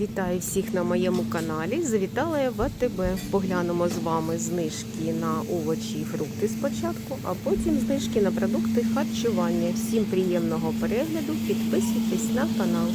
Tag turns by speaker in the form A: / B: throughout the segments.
A: Вітаю всіх на моєму каналі. Завітала я в АТБ. Поглянемо з вами знижки на овочі і фрукти спочатку, а потім знижки на продукти харчування. Всім приємного перегляду. Підписуйтесь на канал.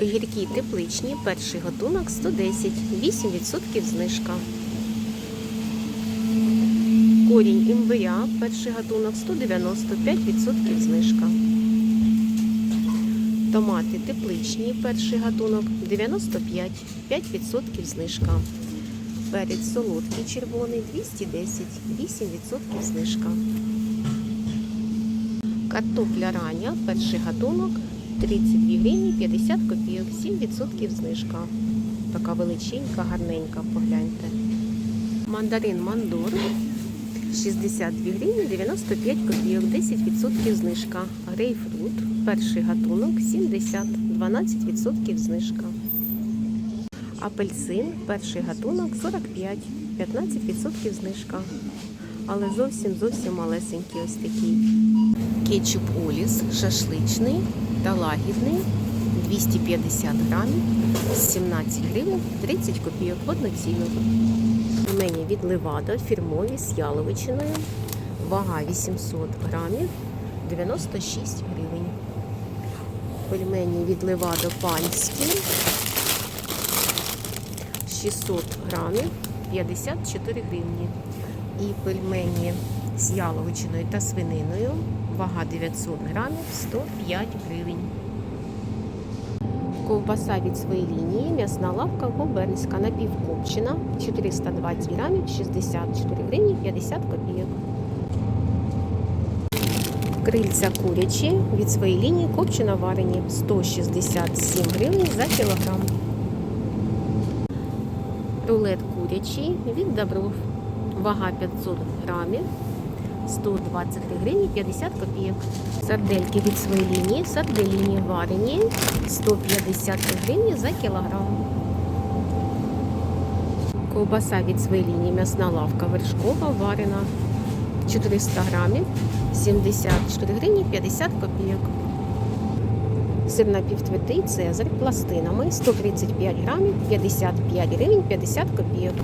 A: Огірки тепличні, перший готунок 110, 8% знижка. Корінь імбиря, перший гатунок 195% знижка. Томати тепличні, перший гатунок 95, 5% знижка. Перець солодкий червоний 210, 8% знижка. Картопля рання, перший гатунок 32 гривні 50 копійок, 7% знижка. Така величенька, гарненька, погляньте. Мандарин мандор 62 гривні 95 копійок, 10% знижка. Грейпфрут, перший гатунок 70, 12% знижка. Апельсин, перший гатунок 45, 15% знижка. Але зовсім зовсім малесенький ось такий. Кетчуп Оліс шашличний та лагідний 250 грамів, 17 гривень 30 копійок в одну ціну. Від Левада фірмові з яловичиною. Вага 800 грамів 96 гривень. Пельмені від Левадо панські 600 грамів 54 гривні. І пельмені з яловичиною та свининою. Вага 900 грамів 105 гривень. Ковбаса від своєї лінії, м'ясна лавка губернська напівкопчена, 420 грамів, 64 гривні, 50 копійок. Крильця курячі від своєї лінії копчена варені 167 гривень за кілограм. Рулет курячий від Добров. Вага 500 грамів, 123 гривні 50 копійок. Сардельки від своєї лінії, сарделіні варені 150 гривні за кілограм. Ковбаса від своєї лінії, м'ясна лавка вершкова варена 400 грамів, 74 гривні 50 копійок. Сир напівтвитий Цезарь пластинами 135 грамів, 55 гривень 50 копійок.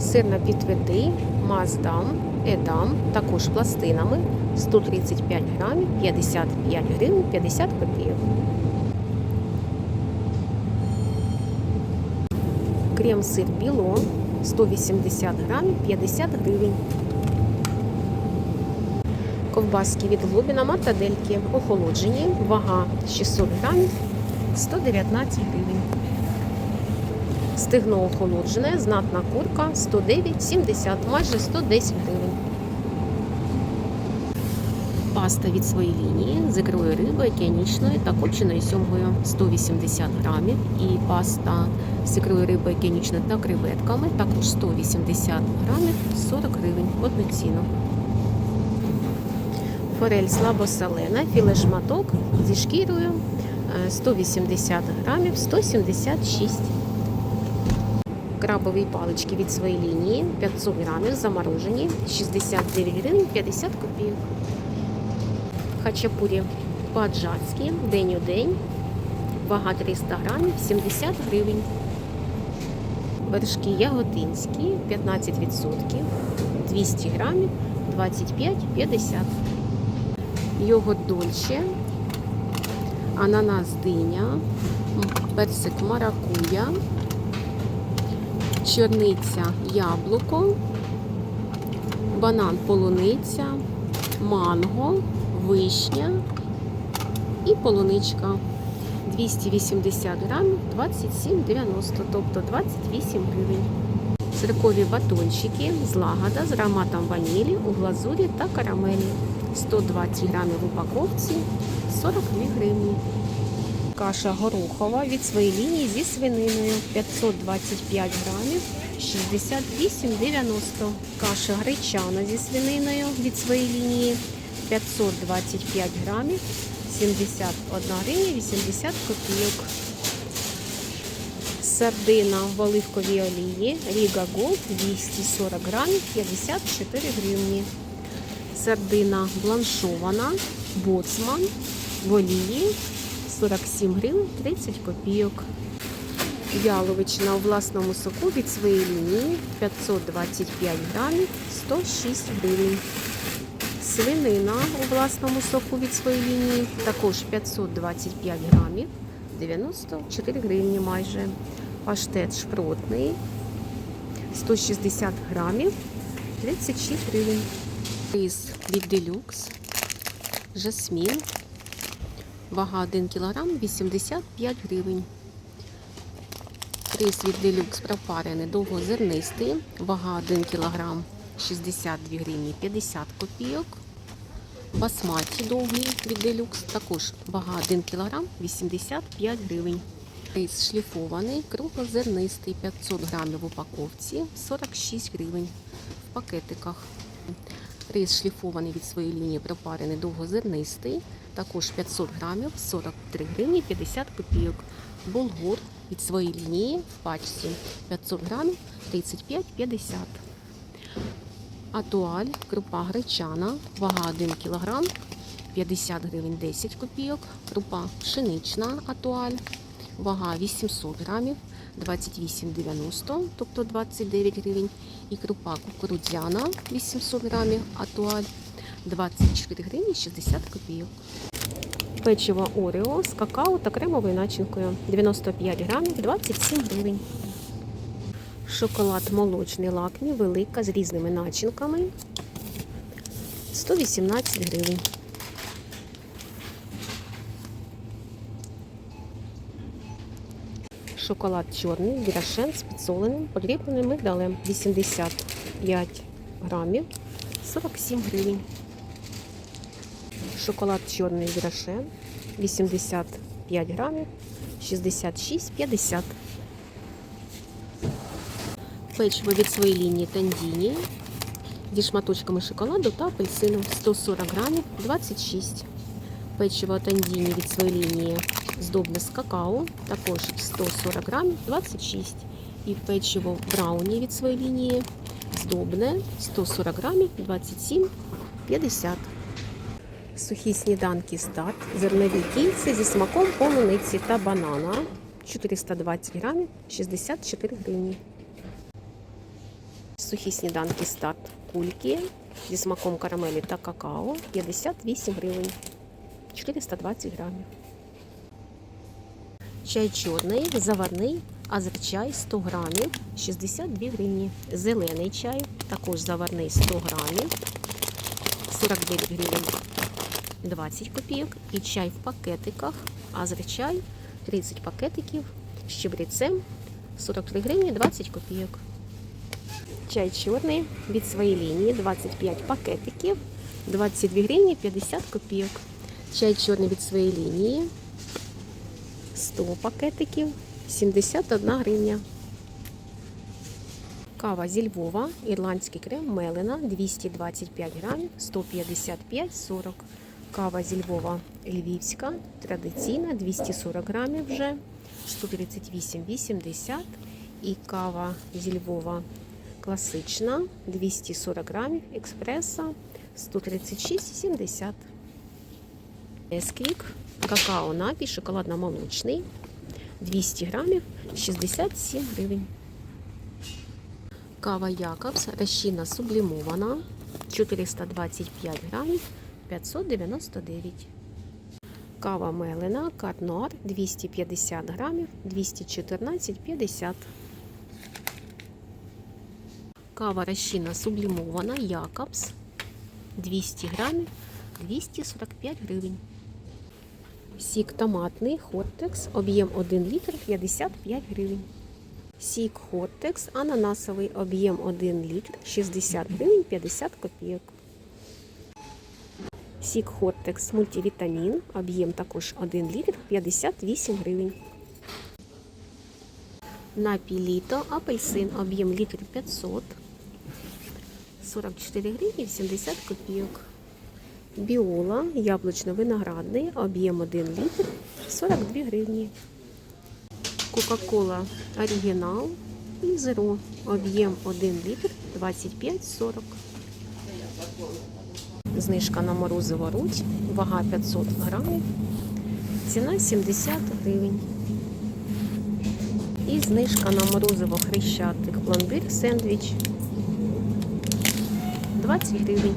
A: Сир напівтвитий Маздам, Едам, також пластинами 135 грамів, 55 гривень 50 копійок. Крем-сир біло 180 грамів, 50 гривень. Ковбаски від Глобіна мартадельки охолоджені, вага 600 грамів, 119 гривень. Стегно охолоджене, знатна курка 109,70, майже 110 гривень. Паста від своєї лінії з ікрою риби, океанічною та копченою сьомгою 180 грамів. І паста з ікрою риби, океанічною та креветками також 180 грамів, 40 гривень ціну. Форель слабосолена, філе шматок зі шкірою е, 180 грамів, 176 Крабові палички від своєї лінії 500 грамів заморожені, 69 гривень 50 копійок. Хачапурі по-аджарськи, день у день, вага 300 грамів, 70 гривень. Вершки яготинські 15%, 200 грамів, 25,50. Йогурт дольче, ананас диня, персик маракуя, чорниця яблуко, банан полуниця, манго, вишня і полуничка. 280 грамів, 27,90, тобто 28 гривень. Циркові батончики злагода з ароматом ванілі у глазурі та карамелі. 120 грамів в упаковці, 42 гривні. Каша горохова від своєї лінії зі свининою 525 грамів, 68,90. Каша гречана зі свининою від своєї лінії 525 грамів, 71 гривня 80 копійок. Сардина в оливковій олії Ріга Голд 240 грамів, 54 гривні. Сардина бланшована, боцман в олії 47 гривень 30 копійок. Яловичина у власному соку від своєї лінії 525 грамів 106 гривень. Свинина у власному соку від своєї лінії також 525 грамів 94 гривні майже. Паштет шпротний 160 грамів 36 гривень. Рис від делюкс. Жасмін. Вага 1 кг 85 гривень. Рис від делюкс пропарений довгозернистий. Вага 1 кг 62 гривні 50 копійок. Басматі довгий від делюкс. Також вага 1 кг 85 гривень. Рис шліфований, круглозернистий 500 грамів в упаковці 46 гривень в пакетиках. Рис шліфований від своєї лінії пропарений довгозернистий, також 500 грамів 43 гривні 50 копійок. Булгур від своєї лінії в пачці 500 грамів 35,50. Атуаль, крупа гречана, вага 1 кг 50 гривень 10 копійок. Крупа пшенична атуаль, вага 800 грамів 28,90, тобто 29 гривень. І крупа кукурудзяна 800 грамів атуаль 24 гривні 60 копійок. Печиво Орео з какао та кремовою начинкою 95 грамів 27 гривень. Шоколад молочний лакмі, велика з різними начинками 118 гривень. Шоколад чорний, грашен з підсоленим, подрібненим мигдалем 85 грамів 47 гривень. Шоколад чорний грашен 85 грамів 66,50. Печиво від своєї лінії Тандіні зі шматочками шоколаду та апельсину 140 грамів 26. Печиво Тандіні від своєї лінії здобне з какао, також 140 грамів 26. І печиво брауні від своєї лінії здобне 140 грамів 27,50. Сухі сніданки старт, зернові кільця зі смаком полуниці та банана 420 грамів 64 гривні. Сухі сніданки старт кульки зі смаком карамелі та какао 58 гривень 420 грамів. Чай чорний, заварний, азерчай 100 грамів 62 гривні. Зелений чай, також заварний 100 грамів 49 гривень 20 копійок. І чай в пакетиках, азерчай 30 пакетиків з чебрецем 43 гривні 20 копійок. Чай чорний від своєї лінії 25 пакетиків 22 гривні 50 копійок. Чай чорний від своєї лінії 100 пакетиків 71 гривня. Кава зі Львова, ірландський крем Мелена 225 грамів 155,40. Кава зі Львова львівська, традиційна 240 грамів вже 138,80. І кава зі Львова класична 240 грамів експреса 136,70. Есквік, какао напій, шоколадно-молочний 200 грамів 67 гривень. Кава Якобс, розчинна сублімована 425 грамів 599. Кава Мелена, Карнуар 250 грамів 214,50. Кава розчинна сублімована Якобс 200 грамів 245 гривень. Сік томатний Хортекс, об'єм 1 літр 55 гривень. Сік Хортекс ананасовий, об'єм 1 літр 60 гривень 50 копійок. Сік Хортекс мультивітамін, об'єм також 1 літр 58 гривень. Напій літо, апельсин, об'єм літр 500, 44 гривні 80 копійок. Біола, яблучно-виноградний, об'єм 1 літр, 42 гривні. Кока-кола оригінал і зеро, об'єм 1 літр, 25,40. Знижка на морозиво руть, вага 500 грамів, Ціна 70 гривень. І знижка на морозиво хрещатик пломбір сендвіч 20 гривень.